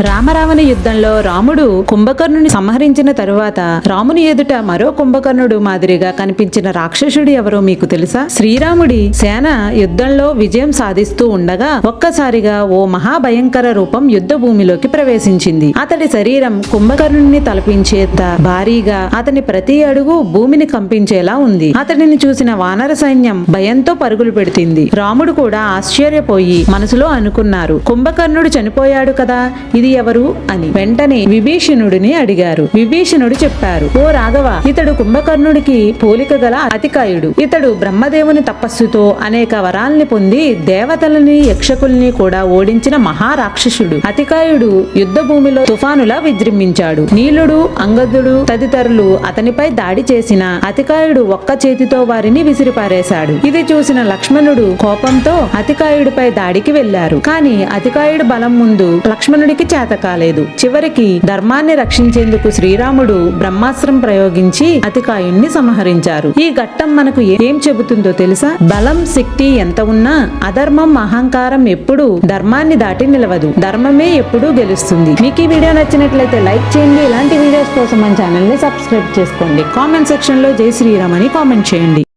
రామరావణ యుద్ధంలో రాముడు కుంభకర్ణుని సంహరించిన తరువాత రాముని ఎదుట మరో కుంభకర్ణుడు మాదిరిగా కనిపించిన రాక్షసుడు ఎవరో మీకు తెలుసా? శ్రీరాముడి సేన యుద్ధంలో విజయం సాధిస్తూ ఉండగా ఒక్కసారిగా ఓ మహాభయంకర రూపం యుద్ధ భూమిలోకి ప్రవేశించింది. అతడి శరీరం కుంభకర్ణుని తలపించేంత భారీగా అతని ప్రతి అడుగు భూమిని కంపించేలా ఉంది. అతడిని చూసిన వానర సైన్యం భయంతో పరుగులు పెడుతుంది. రాముడు కూడా ఆశ్చర్యపోయి మనసులో అనుకున్నారు కుంభకర్ణుడు చనిపోయాడు కదా ఇది ఎవరు అని. వెంటనే విభీషణుడిని అడిగారు. విభీషణుడు చెప్పారు ఓ రాఘవ ఇతడు కుంభకర్ణుడికి పోలిక గల అతికాయుడు. ఇతడు బ్రహ్మదేవుని తపస్సుతో అనేక వరాల్ని పొంది దేవతలని యక్షకుల్ని కూడా ఓడించిన మహారాక్షసుడు. అతికాయుడు యుద్ధ భూమిలో తుఫానులా విజృంభించాడు. నీలుడు అంగదుడు తదితరులు అతనిపై దాడి చేసిన అతికాయుడు ఒక్క చేతితో వారిని విసిరిపారేశాడు. ఇది చూసిన లక్ష్మణుడు కోపంతో అతికాయుడిపై దాడికి వెళ్ళారు కానీ అతికాయుడు బలం ముందు లక్ష్మణుడికి చేత కాలేదు. చివరికి ధర్మాన్ని రక్షించేందుకు శ్రీరాముడు బ్రహ్మాస్త్రం ప్రయోగించి అతికాయుణ్ణి సంహరించారు. ఈ ఘట్టం మనకు ఏం చెబుతుందో తెలుసా? బలం శక్తి ఎంత ఉన్నా అధర్మం అహంకారం ఎప్పుడు ధర్మాన్ని దాటి నిలవదు. ధర్మమే ఎప్పుడూ గెలుస్తుంది. మీకు ఈ వీడియో నచ్చినట్లయితే లైక్ చేయండి. ఇలాంటి వీడియోస్ కోసం మన ఛానల్ని సబ్స్క్రైబ్ చేసుకోండి. కామెంట్ సెక్షన్లో జై శ్రీరామ్ అని కామెంట్ చేయండి.